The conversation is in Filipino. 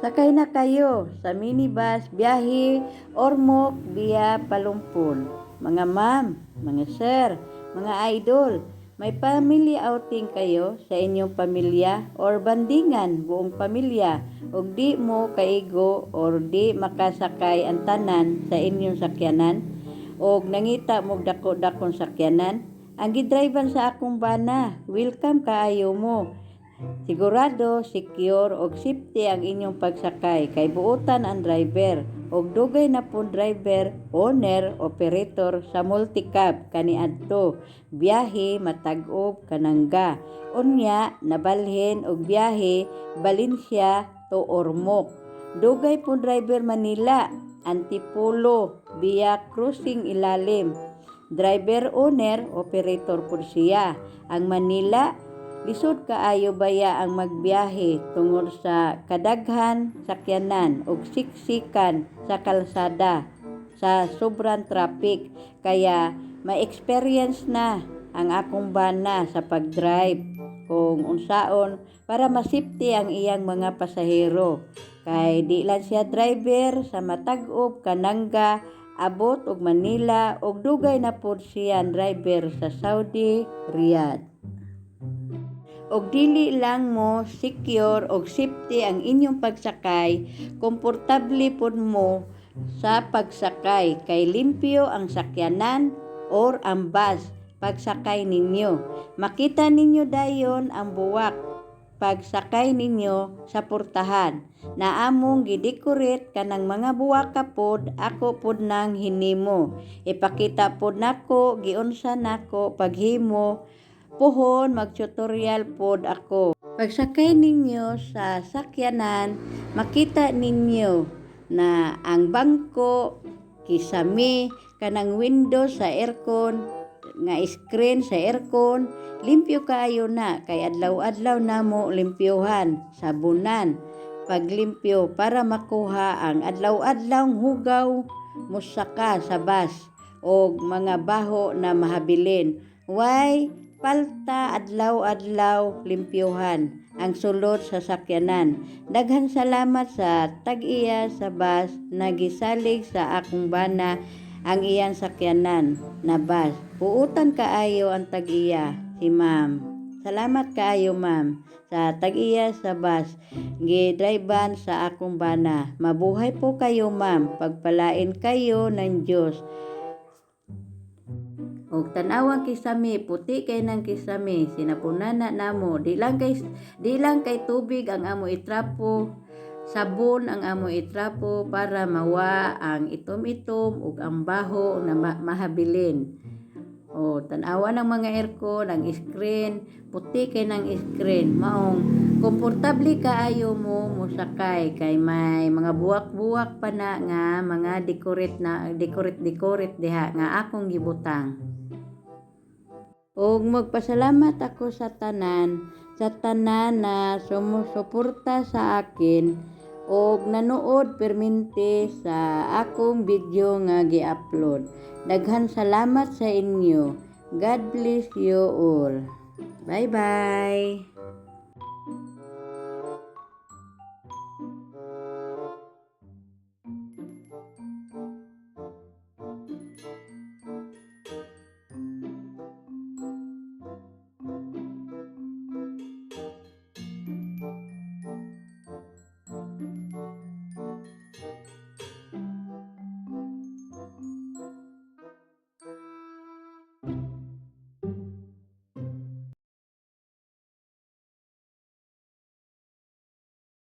Sakay na kayo sa minibus, biyahe, ormok, via Palumpon. Mga ma'am, mga sir, mga idol, may family outing kayo sa inyong pamilya or bandingan buong pamilya. Ug di mo kaigo or di makasakay ang tanan sa inyong sakyanan. Og nangita mo dako-dakong sakyanan. Ang gidrivean sa akong bana welcome kaayo mo Sigurado, secure og safety ang inyong pagsakay kay buotan ang driver og dugay na po driver, owner, operator sa multicab kaniadto. Biyahe matag-ob kanangga. Unya nabalhin og biyahe Valencia to Ormoc dugay po driver Manila Antipolo via cruising ilalim. Driver owner operator po siya. Ang Manila Lisod kaayo baya ang magbiyahe tungod sa kadaghan sakyanan ug siksikan sa kalsada sa sobrang traffic. Kaya ma-experience na ang akong bana sa pag-drive kung unsaon para masipti ang iyang mga pasahero. Kay di lang siya driver sa matag-ob kanangga abot og Manila ug dugay na pod siya driver sa Saudi Riyadh og dili lang mo secure og safety ang inyong pagsakay, komportable pod mo sa pagsakay. Kay limpyo ang sakyanan or ang bus pagsakay ninyo. Makita ninyo dayon ang buwak pagsakay ninyo sa portahan. Na among gidecorate kanang mga buwaka pod ako pod nang hinimo. Ipakita pod nako giunsa nako paghimo pohon mag-tutorial pod ako. Pagsakay ninyo sa sakyanan, makita ninyo na ang bangko kisame kanang window sa aircon nga screen sa aircon limpyo kaayo na kay adlaw-adlaw namo limpyohan sabunan paglimpyo para makuha ang adlaw-adlaw hugaw musaka sa bus o mga baho na mahabilin. Why palta adlaw-adlaw limpyuhan ang sulod sa sakyanan. Daghan salamat sa tag-iya sa bus nagisalig sa akong bana ang iyang sakyanan na bus. Puutan kaayo ang tag-iya si ma'am. Salamat kaayo ma'am sa tag-iya sa bus gidriban sa akong bana. Mabuhay po kayo ma'am. Pagpalain kayo ng Diyos. Og tanawang kisame, puti kay nang kisame, sinapunana namo, di lang kay di lang kay tubig ang amo itrapo, sabon ang amo itrapo para mawa ang itom-itom ug ang baho na ma- mahabilin. O tanawa ng mga aircon, ang screen, puti kay ng screen, maong komportable kaayo mo musakay kay may mga buwak-buwak pa na nga mga decorate na decorate decorate diha nga akong gibutang. Og magpasalamat ako sa tanan, sa tanan na sumusuporta sa akin og nanood permente sa akong video nga gi-upload. Daghan salamat sa inyo. God bless you all. Bye-bye.